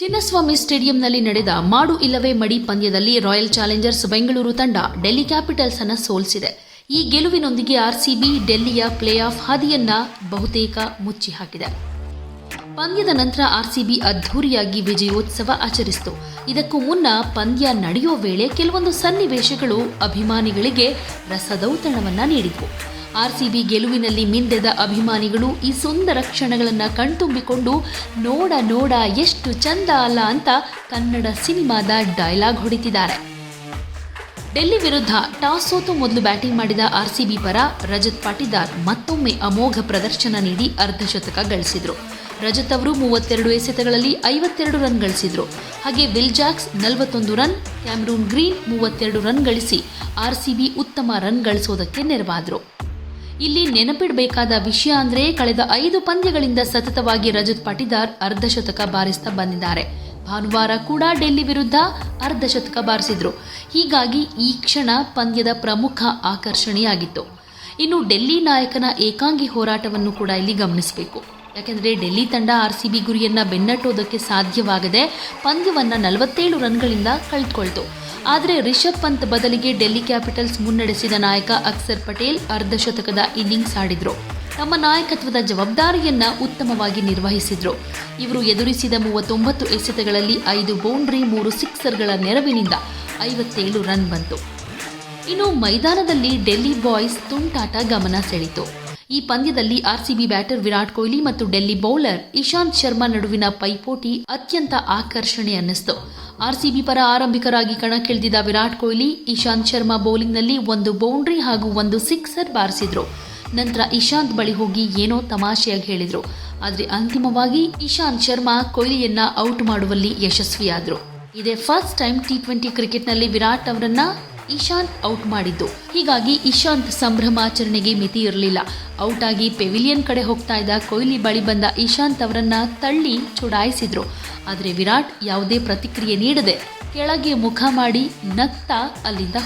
ಚಿನ್ನಸ್ವಾಮಿ ಸ್ಟೇಡಿಯಂನಲ್ಲಿ ನಡೆದ ಮಾಡು ಇಲ್ಲವೇ ಮಡಿ ಪಂದ್ಯದಲ್ಲಿ ರಾಯಲ್ ಚಾಲೆಂಜರ್ಸ್ ಬೆಂಗಳೂರು ತಂಡ ಡೆಲ್ಲಿ ಕ್ಯಾಪಿಟಲ್ಸ್ ಅನ್ನು ಸೋಲಿಸಿದೆ. ಈ ಗೆಲುವಿನೊಂದಿಗೆ ಆರ್ಸಿಬಿ ಡೆಲ್ಲಿಯ ಪ್ಲೇ ಆಫ್ ಹಾದಿಯನ್ನ ಬಹುತೇಕ ಮುಚ್ಚಿ ಹಾಕಿದೆ ಪಂದ್ಯದ ನಂತರ ಆರ್ಸಿಬಿ ಅದ್ಧೂರಿಯಾಗಿ ವಿಜಯೋತ್ಸವ ಆಚರಿಸಿತು. ಇದಕ್ಕೂ ಮುನ್ನ ಪಂದ್ಯ ನಡೆಯೋ ವೇಳೆ ಕೆಲವೊಂದು ಸನ್ನಿವೇಶಗಳು ಅಭಿಮಾನಿಗಳಿಗೆ ರಸದೌತಣವನ್ನ ನೀಡಿದ್ವು. ಆರ್ಸಿಬಿ ಗೆಲುವಿನಲ್ಲಿ ಮಿಂದೆದ ಅಭಿಮಾನಿಗಳು ಈ ಸುಂದರ ಕ್ಷಣಗಳನ್ನು ಕಣ್ತುಂಬಿಕೊಂಡು ನೋಡ ನೋಡ ಎಷ್ಟು ಚಂದ ಅಲ್ಲ ಅಂತ ಕನ್ನಡ ಸಿನಿಮಾದ ಡೈಲಾಗ್ ಹೊಡಿತಿದ್ದಾರೆ. ಡೆಲ್ಲಿ ವಿರುದ್ಧ ಟಾಸ್ ಸೋತು ಮೊದಲು ಬ್ಯಾಟಿಂಗ್ ಮಾಡಿದ ಆರ್ಸಿಬಿ ಪರ ರಜತ್ ಪಾಟಿದಾರ್ ಮತ್ತೊಮ್ಮೆ ಅಮೋಘ ಪ್ರದರ್ಶನ ನೀಡಿ ಅರ್ಧಶತಕ ಗಳಿಸಿದರು. ರಜತ್ ಅವರು ಮೂವತ್ತೆರಡು ಎಸೆತಗಳಲ್ಲಿ ಐವತ್ತೆರಡು ರನ್ ಗಳಿಸಿದರು. ಹಾಗೆ ವಿಲ್ ಜಾಕ್ಸ್ ನಲವತ್ತೊಂದು ರನ್, ಕ್ಯಾಮ್ರೂನ್ ಗ್ರೀನ್ ಮೂವತ್ತೆರಡು ರನ್ ಗಳಿಸಿ ಆರ್ಸಿಬಿ ಉತ್ತಮ ರನ್ ಗಳಿಸೋದಕ್ಕೆ ನೆರವಾದ್ರು. ಇಲ್ಲಿ ನೆನಪಿಡಬೇಕಾದ ವಿಷಯ ಅಂದ್ರೆ ಕಳೆದ ಐದು ಪಂದ್ಯಗಳಿಂದ ಸತತವಾಗಿ ರಜತ್ ಪಾಟಿದಾರ್ ಅರ್ಧಶತಕ ಬಾರಿಸ್ತಾ ಬಂದಿದ್ದಾರೆ. ಭಾನುವಾರ ಕೂಡ ಡೆಲ್ಲಿ ವಿರುದ್ಧ ಅರ್ಧಶತಕ ಬಾರಿಸಿದ್ರು. ಹೀಗಾಗಿ ಈ ಕ್ಷಣ ಪಂದ್ಯದ ಪ್ರಮುಖ ಆಕರ್ಷಣೆಯಾಗಿತ್ತು. ಇನ್ನು ಡೆಲ್ಲಿ ನಾಯಕನ ಏಕಾಂಗಿ ಹೋರಾಟವನ್ನು ಕೂಡ ಇಲ್ಲಿ ಗಮನಿಸಬೇಕು. ಯಾಕೆಂದ್ರೆ ಡೆಲ್ಲಿ ತಂಡ ಆರ್ ಸಿ ಬಿ ಗುರಿಯನ್ನು ಬೆನ್ನಟ್ಟೋದಕ್ಕೆ ಸಾಧ್ಯವಾಗದೆ ಪಂದ್ಯವನ್ನು ನಲವತ್ತೇಳು ರನ್ಗಳಿಂದ ಕಳೆದುಕೊಳ್ತು. ಆದರೆ ರಿಷಬ್ ಪಂತ್ ಬದಲಿಗೆ ಡೆಲ್ಲಿ ಕ್ಯಾಪಿಟಲ್ಸ್ ಮುನ್ನಡೆಸಿದ ನಾಯಕ ಅಕ್ಸರ್ ಪಟೇಲ್ ಅರ್ಧಶತಕದ ಇನ್ನಿಂಗ್ಸ್ ಆಡಿದರು. ತಮ್ಮ ನಾಯಕತ್ವದ ಜವಾಬ್ದಾರಿಯನ್ನು ಉತ್ತಮವಾಗಿ ನಿರ್ವಹಿಸಿದರು. ಇವರು ಎದುರಿಸಿದ ಮೂವತ್ತೊಂಬತ್ತು ಎಸೆತಗಳಲ್ಲಿ ಐದು ಬೌಂಡ್ರಿ, ಮೂರು ಸಿಕ್ಸರ್ಗಳ ನೆರವಿನಿಂದ ಐವತ್ತೇಳು ರನ್ ಬಂತು. ಇನ್ನು ಮೈದಾನದಲ್ಲಿ ಡೆಲ್ಲಿ ಬಾಯ್ಸ್ ತುಂಟಾಟ ಗಮನ ಸೆಳೆಯಿತು. ಈ ಪಂದ್ಯದಲ್ಲಿ ಆರ್ಸಿಬಿ ಬ್ಯಾಟರ್ ವಿರಾಟ್ ಕೊಹ್ಲಿ ಮತ್ತು ಡೆಲ್ಲಿ ಬೌಲರ್ ಇಶಾಂತ್ ಶರ್ಮಾ ನಡುವಿನ ಪೈಪೋಟಿ ಅತ್ಯಂತ ಆಕರ್ಷಣೆ ಅನ್ನಿಸ್ತು ಆರ್ಸಿಬಿ ಪರ ಆರಂಭಿಕರಾಗಿ ಕಣಕ್ಕಿಳಿದಿದ್ದ ವಿರಾಟ್ ಕೊಹ್ಲಿ, ಇಶಾಂತ್ ಶರ್ಮಾ ಬೌಲಿಂಗ್ನಲ್ಲಿ ಒಂದು ಬೌಂಡ್ರಿ ಹಾಗೂ ಒಂದು ಸಿಕ್ಸರ್ ಬಾರಿಸಿದ್ರು. ನಂತರ ಇಶಾಂತ್ ಬಳಿ ಹೋಗಿ ಏನೋ ತಮಾಷೆಯಾಗಿ ಹೇಳಿದ್ರು. ಆದರೆ ಅಂತಿಮವಾಗಿ ಇಶಾಂತ್ ಶರ್ಮಾ ಕೊಹ್ಲಿಯನ್ನ ಔಟ್ ಮಾಡುವಲ್ಲಿ ಯಶಸ್ವಿಯಾದರು. ಇದೇ ಫಸ್ಟ್ ಟೈಮ್ ಟಿ ಟ್ವೆಂಟಿ ಕ್ರಿಕೆಟ್ನಲ್ಲಿ ವಿರಾಟ್ ಅವರನ್ನ ಇಶಾಂತ್ ಔಟ್ ಮಾಡಿದ್ದು. ಹೀಗಾಗಿ ಇಶಾಂತ್ ಸಂಭ್ರಮಾಚರಣೆಗೆ ಮಿತಿ ಇರಲಿಲ್ಲ. ಔಟ್ ಆಗಿ ಪೆವಿಲಿಯನ್ ಕಡೆ ಹೋಗ್ತಾ ಇದ್ದ ಕೊಹ್ಲಿ ಬಳಿ ಬಂದ ಇಶಾಂತ್ ಅವರನ್ನ ತಳ್ಳಿ ಚುಡಾಯಿಸಿದ್ರು. ಆದರೆ ವಿರಾಟ್ ಯಾವುದೇ ಪ್ರತಿಕ್ರಿಯೆ ನೀಡದೆ ಕೆಳಗೆ ಮುಖ ಮಾಡಿ ನಗ್ತಾ ಅಲ್ಲಿಂದ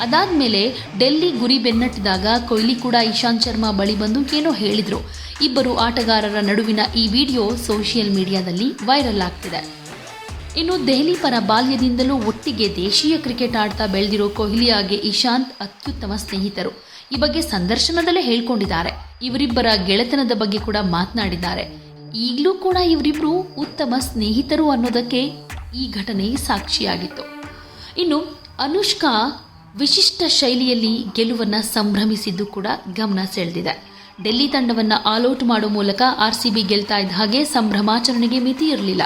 ಅದಾದ ಮೇಲೆ ಡೆಲ್ಲಿ ಗುರಿ ಬೆನ್ನಟ್ಟಿದಾಗ ಕೊಹ್ಲಿ ಕೂಡ ಇಶಾಂತ್ ಶರ್ಮಾ ಬಳಿ ಬಂದು ಏನೋ ಹೇಳಿದ್ರು. ಇಬ್ಬರು ಆಟಗಾರರ ನಡುವಿನ ಈ ವಿಡಿಯೋ ಸೋಷಿಯಲ್ ಮೀಡಿಯಾದಲ್ಲಿ ವೈರಲ್ ಆಗ್ತಿದೆ. ಇನ್ನು ದೆಹಲಿ ಪರ ಬಾಲ್ಯದಿಂದಲೂ ಒಟ್ಟಿಗೆ ದೇಶೀಯ ಕ್ರಿಕೆಟ್ ಆಡ್ತಾ ಬೆಳೆದಿರೋ ಕೊಹ್ಲಿ ಹಾಗೆ ಇಶಾಂತ್ ಅತ್ಯುತ್ತಮ ಸ್ನೇಹಿತರು. ಈ ಬಗ್ಗೆ ಸಂದರ್ಶನದಲ್ಲೇ ಹೇಳ್ಕೊಂಡಿದ್ದಾರೆ. ಇವರಿಬ್ಬರ ಗೆಳೆತನದ ಬಗ್ಗೆ ಕೂಡ ಮಾತನಾಡಿದ್ದಾರೆ. ಈಗಲೂ ಕೂಡ ಇವರಿಬ್ರು ಉತ್ತಮ ಸ್ನೇಹಿತರು ಅನ್ನೋದಕ್ಕೆ ಈ ಘಟನೆ ಸಾಕ್ಷಿಯಾಗಿತ್ತು. ಇನ್ನು ಅನುಷ್ಕಾ ವಿಶಿಷ್ಟ ಶೈಲಿಯಲ್ಲಿ ಗೆಲುವನ್ನ ಸಂಭ್ರಮಿಸಿದ್ದು ಕೂಡ ಗಮನ ಸೆಳೆದಿದೆ. ಡೆಲ್ಲಿ ತಂಡವನ್ನ ಆಲೌಟ್ ಮಾಡೋ ಮೂಲಕ ಆರ್ಸಿಬಿ ಗೆಲ್ತಾ ಇದ್ದ ಹಾಗೆ ಸಂಭ್ರಮಾಚರಣೆಗೆ ಮಿತಿ ಇರಲಿಲ್ಲ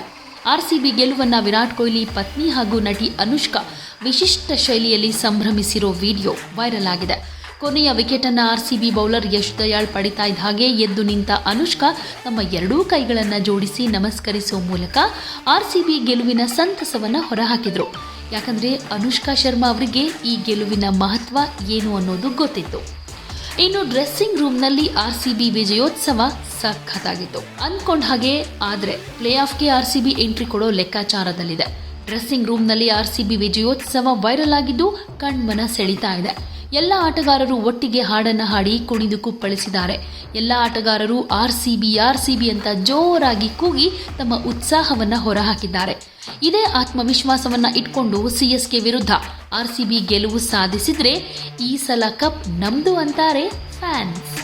ಆರ್ಸಿಬಿ ಗೆಲುವನ್ನ ವಿರಾಟ್ ಕೊಹ್ಲಿ ಪತ್ನಿ ಹಾಗೂ ನಟಿ ಅನುಷ್ಕಾ ವಿಶಿಷ್ಟ ಶೈಲಿಯಲ್ಲಿ ಸಂಭ್ರಮಿಸಿರೋ ವಿಡಿಯೋ ವೈರಲ್ ಆಗಿದೆ. ಕೊನೆಯ ವಿಕೆಟ್ ಅನ್ನ ಆರ್ಸಿಬಿ ಬೌಲರ್ ಯಶ್ ದಯಾಳ್ ಪಡಿತಾ ಇದ್ದ ಹಾಗೆ ಎದ್ದು ನಿಂತ ಅನುಷ್ಕಾ ತಮ್ಮ ಎರಡೂ ಕೈಗಳನ್ನ ಜೋಡಿಸಿ ನಮಸ್ಕರಿಸುವ ಮೂಲಕ ಆರ್ಸಿಬಿ ಗೆಲುವಿನ ಸಂತಸವನ್ನ ಹೊರಹಾಕಿದ್ರು. ಯಾಕಂದ್ರೆ ಅನುಷ್ಕಾ ಶರ್ಮಾ ಅವರಿಗೆ ಈ ಗೆಲುವಿನ ಮಹತ್ವ ಏನು ಅನ್ನೋದು ಗೊತ್ತಿತ್ತು. ಇನ್ನು ಡ್ರೆಸ್ಸಿಂಗ್ ರೂಮ್ನಲ್ಲಿ ಆರ್ಸಿಬಿ ವಿಜಯೋತ್ಸವ ಸಖತ್ತಾಗಿತ್ತು. ಅಂದ್ಕೊಂಡ ಹಾಗೆ, ಆದರೆ ಪ್ಲೇ ಆಫ್ಗೆ ಆರ್ಸಿಬಿ ಎಂಟ್ರಿ ಕೊಡೋ ಲೆಕ್ಕಾಚಾರದಲ್ಲಿದೆ. ಡ್ರೆಸ್ಸಿಂಗ್ ರೂಮ್ನಲ್ಲಿ ಆರ್ಸಿಬಿ ವಿಜಯೋತ್ಸವ ವೈರಲ್ ಆಗಿದ್ದು ಕಣ್ಮನ ಸೆಳೀತಾ ಇದೆ. ಎಲ್ಲ ಆಟಗಾರರು ಒಟ್ಟಿಗೆ ಹಾಡನ್ನ ಹಾಡಿ ಕುಣಿದು ಕುಪ್ಪಳಿಸಿದ್ದಾರೆ. ಎಲ್ಲ ಆಟಗಾರರು ಆರ್ಸಿಬಿ ಆರ್ಸಿಬಿ ಅಂತ ಜೋರಾಗಿ ಕೂಗಿ ತಮ್ಮ ಉತ್ಸಾಹವನ್ನ ಹೊರಹಾಕಿದ್ದಾರೆ. ಇದೇ ಆತ್ಮವಿಶ್ವಾಸವನ್ನ ಇಟ್ಕೊಂಡು ಸಿಎಸ್ಕೆ ವಿರುದ್ಧ ಆರ್ ಸಿ ಬಿ ಗೆಲುವು ಸಾಧಿಸಿದ್ರೆ ಈ ಸಲ ಕಪ್ ನಮ್ದು ಅಂತಾರೆ ಫ್ಯಾನ್ಸ್